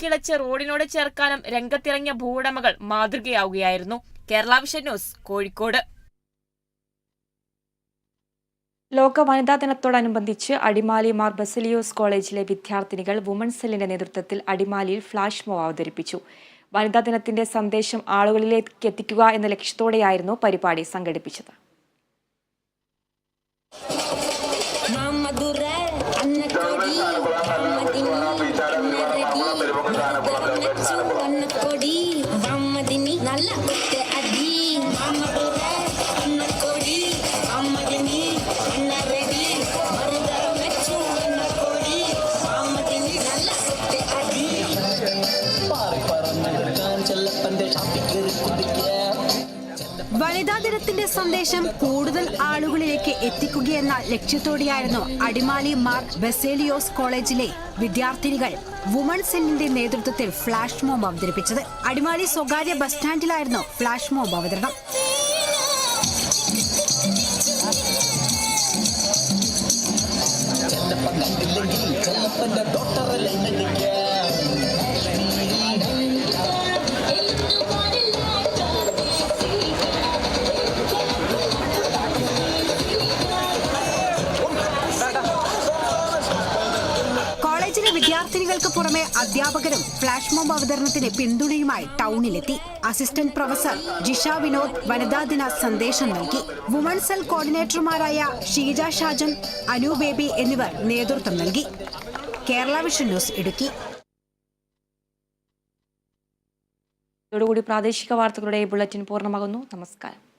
വെട്ടിക്കിളച്ച് റോഡിനോട് ചേർക്കാനും രംഗത്തിറങ്ങിയ ഭൂവുടമകൾ മാതൃകയാവുകയായിരുന്നു. Kerala vision news Kozhikode. ലോക വനിതാ ദിനത്തോടനുബന്ധിച്ച് അടിമാലി മാർ ബസലിയോസ് കോളേജിലെ വിദ്യാർത്ഥിനികൾ വുമൺ സെല്ലിന്റെ നേതൃത്വത്തിൽ അടിമാലിയിൽ ഫ്ലാഷ് മോവ് അവതരിപ്പിച്ചു. വനിതാ ദിനത്തിന്റെ സന്ദേശം ആളുകളിലേക്ക് എത്തിക്കുക എന്ന ലക്ഷ്യത്തോടെയായിരുന്നു പരിപാടി സംഘടിപ്പിച്ചത്. വനിതാ ദിനത്തിന്റെ സന്ദേശം കൂടുതൽ ആളുകളിലേക്ക് എത്തിക്കുകയെന്ന ലക്ഷ്യത്തോടെയായിരുന്നു അടിമാലി മാർ ബസേലിയോസ് കോളേജിലെ വിദ്യാർത്ഥിനികൾ വുമൺ സെല്ലിന്റെ നേതൃത്വത്തിൽ ഫ്ലാഷ് മോബ് അവതരിപ്പിച്ചത്. അടിമാലി സ്വകാര്യ ബസ് സ്റ്റാൻഡിലായിരുന്നു ഫ്ലാഷ് മോബ് അവതരണം. വിദ്യാർത്ഥിനികൾക്ക് പുറമെ അധ്യാപകരും ഫ്ലാഷ് മോബ് അവതരണത്തിന് പിന്തുണയുമായി ടൗണിലെത്തി. അസിസ്റ്റന്റ് പ്രൊഫസർ ജിഷ വിനോദ് വനിതാ ദിന സന്ദേശം നൽകി. വുമൺ സെൽ കോർഡിനേറ്റർമാരായ ഷീജ ഷാജൻ അനു ബേബി എന്നിവർ നേതൃത്വം നൽകി. Kerala vision news Idukki. ഇതോടുകൂടി പ്രാദേശിക വാർത്തകളുടെ ബുള്ളറ്റിൻ പൂർണമാകുന്നു. നമസ്കാരം.